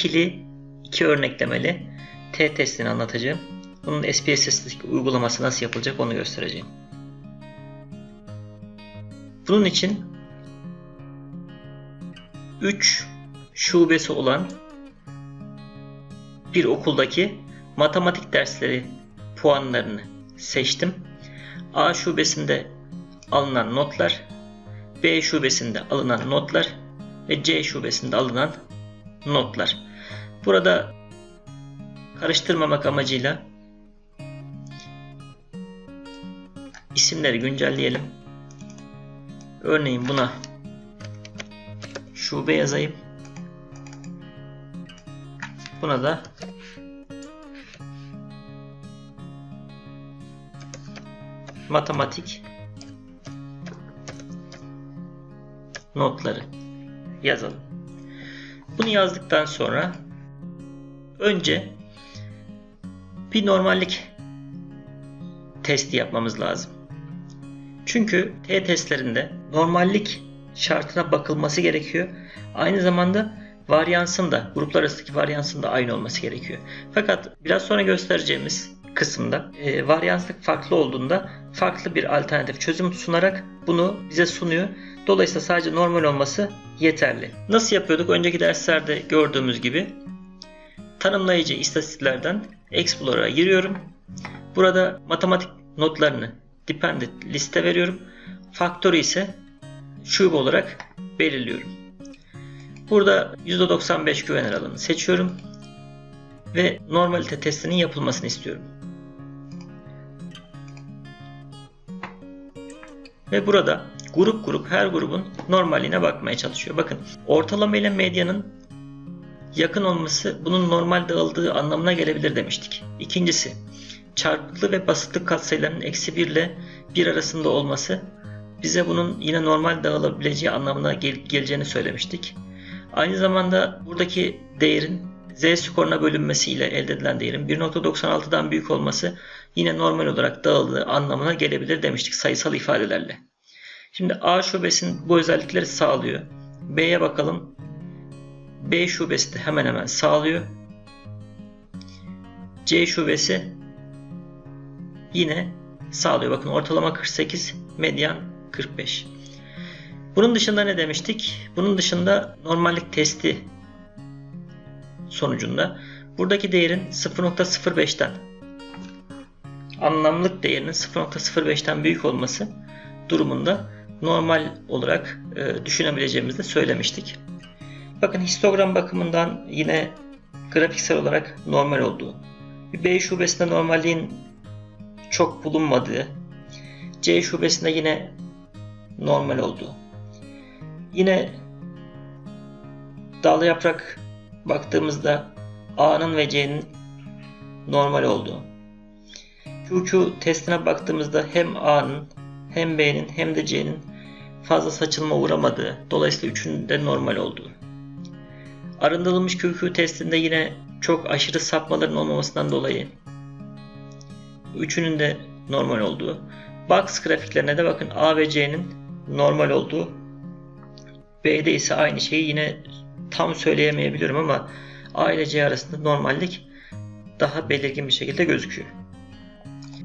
ikili, iki örneklemeli T testini anlatacağım. Bunun SPSS uygulaması nasıl yapılacak onu göstereceğim. Bunun için 3 şubesi olan bir okuldaki matematik dersleri puanlarını seçtim. A şubesinde alınan notlar, B şubesinde alınan notlar ve C şubesinde alınan notlar. Burada karıştırmamak amacıyla isimleri güncelleyelim. Örneğin buna şube yazayım. Buna da matematik notları yazalım. Bunu yazdıktan sonra önce bir normallik testi yapmamız lazım. Çünkü T testlerinde normallik şartına bakılması gerekiyor. Aynı zamanda varyansın da gruplar arasındaki varyansın da aynı olması gerekiyor. Fakat biraz sonra göstereceğimiz kısımda e, varyanslık farklı olduğunda farklı bir alternatif çözüm sunarak bunu bize sunuyor. Dolayısıyla sadece normal olması yeterli. Nasıl yapıyorduk? Önceki derslerde gördüğümüz gibi tanımlayıcı istatistiklerden Explorer'a giriyorum. Burada matematik notlarını dependent liste veriyorum. Faktörü ise şube olarak belirliyorum. Burada %95 güven aralığını seçiyorum ve normalite testinin yapılmasını istiyorum. Ve burada grup grup her grubun normaline bakmaya çalışıyor. Bakın ortalama ile medyanın yakın olması bunun normal dağıldığı anlamına gelebilir demiştik. İkincisi çarpıklı ve basitlik katsayılarının eksi 1 ile 1 arasında olması bize bunun yine normal dağılabileceği anlamına gel geleceğini söylemiştik. Aynı zamanda buradaki değerin z skoruna bölünmesiyle elde edilen değerin 1.96'dan büyük olması yine normal olarak dağıldığı anlamına gelebilir demiştik sayısal ifadelerle. Şimdi A şubesinin bu özellikleri sağlıyor. B'ye bakalım. B şubesi de hemen hemen sağlıyor. C şubesi yine sağlıyor. Bakın ortalama 48, medyan 45. Bunun dışında ne demiştik? Bunun dışında normallik testi sonucunda buradaki değerin 0.05'ten anlamlık değerinin 0.05'ten büyük olması durumunda normal olarak e, düşünebileceğimizi de söylemiştik. Bakın histogram bakımından yine grafiksel olarak normal olduğu, B şubesinde normalliğin çok bulunmadığı, C şubesinde yine normal olduğu. Yine dal yaprak baktığımızda A'nın ve C'nin normal olduğu. QQ testine baktığımızda hem A'nın hem B'nin hem de C'nin fazla saçılma uğramadığı, dolayısıyla üçünün de normal olduğu. Arındırılmış QQ testinde yine çok aşırı sapmaların olmamasından dolayı üçünün de normal olduğu. Box grafiklerine de bakın A ve C'nin normal olduğu. B'de ise aynı şeyi yine tam söyleyemeyebilirim ama A ile C arasında normallik daha belirgin bir şekilde gözüküyor.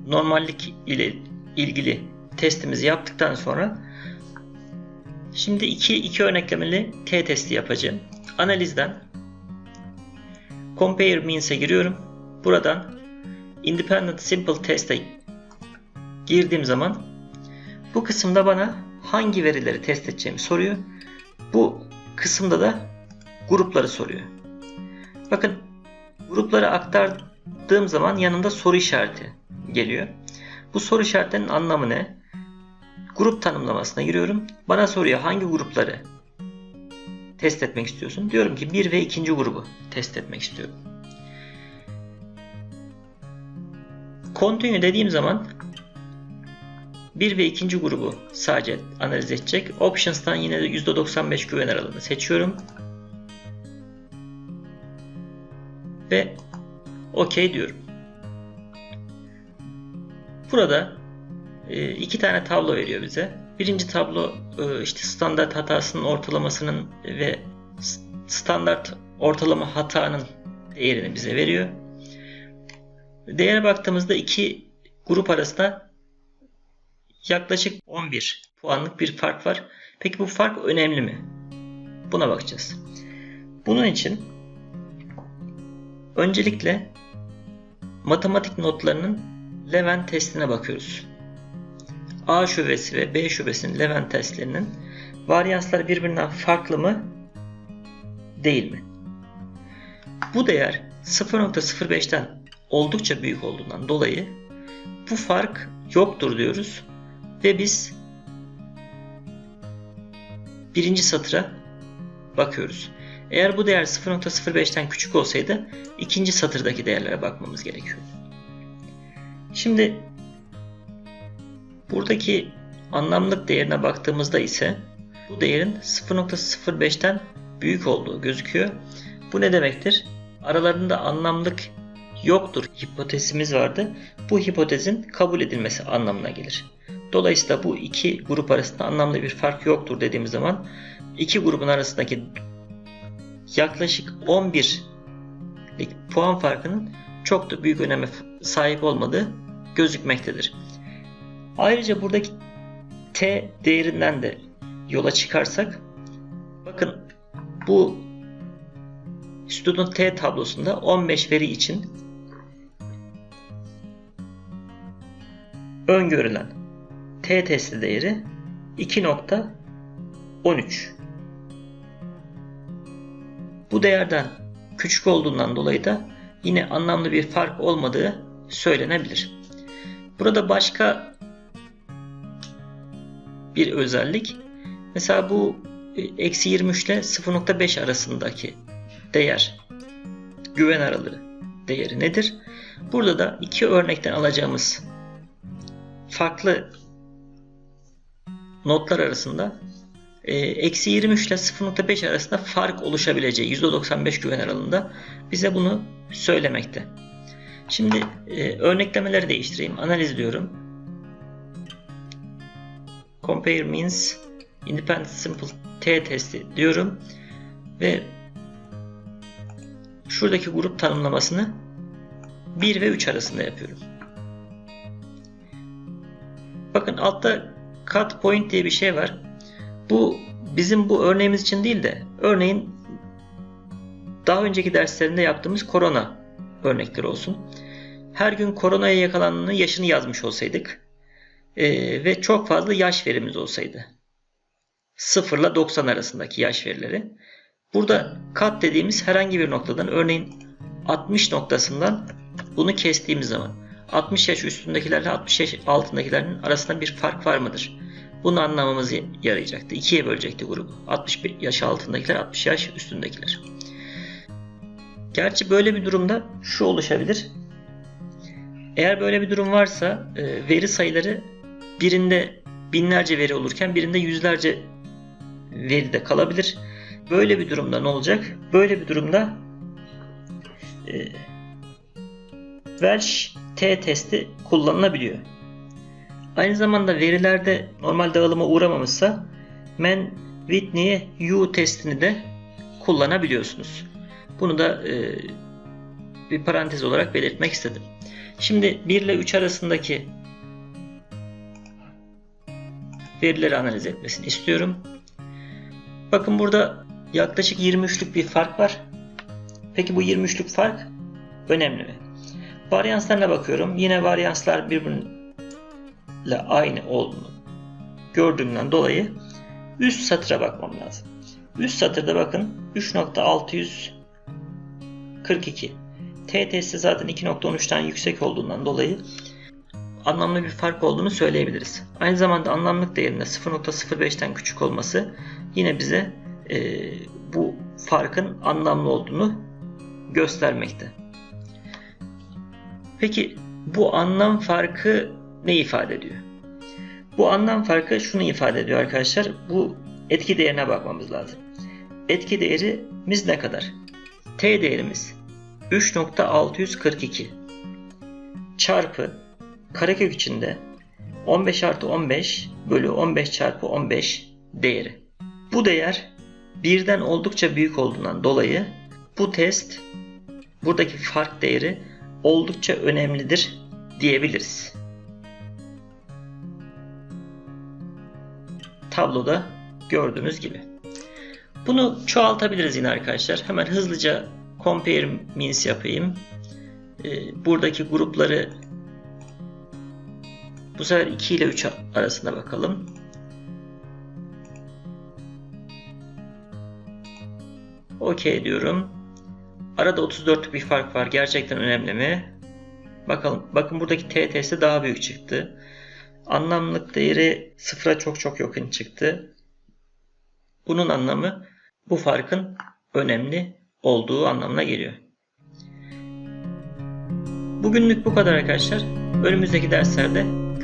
Normallik ile ilgili testimizi yaptıktan sonra şimdi iki, iki örneklemeli T testi yapacağım. Analizden Compare Means'e giriyorum. Buradan Independent Simple Test'e girdiğim zaman bu kısımda bana hangi verileri test edeceğimi soruyor. Bu kısımda da grupları soruyor. Bakın grupları aktardığım zaman yanında soru işareti geliyor. Bu soru işaretinin anlamı ne? Grup tanımlamasına giriyorum. Bana soruyor hangi grupları test etmek istiyorsun? Diyorum ki 1 ve 2. grubu test etmek istiyorum. Continue dediğim zaman 1 ve 2. grubu sadece analiz edecek. Options'tan yine de %95 güven aralığını seçiyorum. Ve OK diyorum. Burada e, iki tane tablo veriyor bize. Birinci tablo e, işte standart hatasının ortalamasının ve standart ortalama hatanın değerini bize veriyor. Değere baktığımızda iki grup arasında yaklaşık 11 puanlık bir fark var. Peki bu fark önemli mi? Buna bakacağız. Bunun için öncelikle matematik notlarının Levent testine bakıyoruz. A şubesi ve B şubesinin Levent testlerinin varyansları birbirinden farklı mı değil mi? Bu değer 0.05'ten oldukça büyük olduğundan dolayı bu fark yoktur diyoruz ve biz birinci satıra bakıyoruz. Eğer bu değer 0.05'ten küçük olsaydı ikinci satırdaki değerlere bakmamız gerekiyor. Şimdi buradaki anlamlık değerine baktığımızda ise bu değerin 0.05'ten büyük olduğu gözüküyor. Bu ne demektir? Aralarında anlamlık yoktur hipotezimiz vardı. Bu hipotezin kabul edilmesi anlamına gelir. Dolayısıyla bu iki grup arasında anlamlı bir fark yoktur dediğimiz zaman iki grubun arasındaki yaklaşık 11'lik puan farkının çok da büyük öneme sahip olmadığı gözükmektedir. Ayrıca buradaki t değerinden de yola çıkarsak bakın bu Student T tablosunda 15 veri için öngörülen T testi değeri 2.13. Bu değerden küçük olduğundan dolayı da yine anlamlı bir fark olmadığı söylenebilir. Burada başka bir özellik mesela bu e, eksi 23 ile 0.5 arasındaki değer güven aralığı değeri nedir? Burada da iki örnekten alacağımız farklı notlar arasında e, eksi 23 ile 0.5 arasında fark oluşabileceği %95 güven aralığında bize bunu söylemekte. Şimdi e, örneklemeleri değiştireyim. Analiz diyorum. Compare means independent simple t testi diyorum ve şuradaki grup tanımlamasını 1 ve 3 arasında yapıyorum. Bakın altta cut point diye bir şey var. Bu bizim bu örneğimiz için değil de örneğin daha önceki derslerinde yaptığımız korona örnekleri olsun. Her gün koronaya yakalananın yaşını yazmış olsaydık e, ve çok fazla yaş verimiz olsaydı. 0 ile 90 arasındaki yaş verileri. Burada kat dediğimiz herhangi bir noktadan örneğin 60 noktasından bunu kestiğimiz zaman 60 yaş üstündekilerle 60 yaş altındakilerin arasında bir fark var mıdır? Bunu anlamamız yarayacaktı. İkiye bölecekti grubu. 60 yaş altındakiler, 60 yaş üstündekiler. Gerçi böyle bir durumda şu oluşabilir. Eğer böyle bir durum varsa e, veri sayıları birinde binlerce veri olurken birinde yüzlerce veri de kalabilir. Böyle bir durumda ne olacak? Böyle bir durumda e, Welsh T testi kullanılabiliyor. Aynı zamanda verilerde normal dağılıma uğramamışsa Men Whitney U testini de kullanabiliyorsunuz. Bunu da e, bir parantez olarak belirtmek istedim. Şimdi 1 ile 3 arasındaki verileri analiz etmesini istiyorum. Bakın burada yaklaşık 23'lük bir fark var. Peki bu 23'lük fark önemli mi? Varyanslarına bakıyorum. Yine varyanslar birbiriyle aynı olduğunu gördüğümden dolayı üst satıra bakmam lazım. Üst satırda bakın 3.642 T testi zaten 2.13'ten yüksek olduğundan dolayı anlamlı bir fark olduğunu söyleyebiliriz. Aynı zamanda anlamlık değerinde 0.05'ten küçük olması yine bize e, bu farkın anlamlı olduğunu göstermekte. Peki bu anlam farkı ne ifade ediyor? Bu anlam farkı şunu ifade ediyor arkadaşlar. Bu etki değerine bakmamız lazım. Etki değerimiz ne kadar? T değerimiz 3.642 çarpı karekök içinde 15 artı 15 bölü 15 çarpı 15 değeri. Bu değer birden oldukça büyük olduğundan dolayı bu test buradaki fark değeri oldukça önemlidir diyebiliriz. Tabloda gördüğünüz gibi. Bunu çoğaltabiliriz yine arkadaşlar. Hemen hızlıca compare means yapayım. Ee, buradaki grupları bu sefer 2 ile 3 arasında bakalım. OK diyorum. Arada 34'lük bir fark var. Gerçekten önemli mi? Bakalım. Bakın buradaki t testi daha büyük çıktı. Anlamlık değeri sıfıra çok çok yakın çıktı. Bunun anlamı bu farkın önemli olduğu anlamına geliyor. Bugünlük bu kadar arkadaşlar. Önümüzdeki derslerde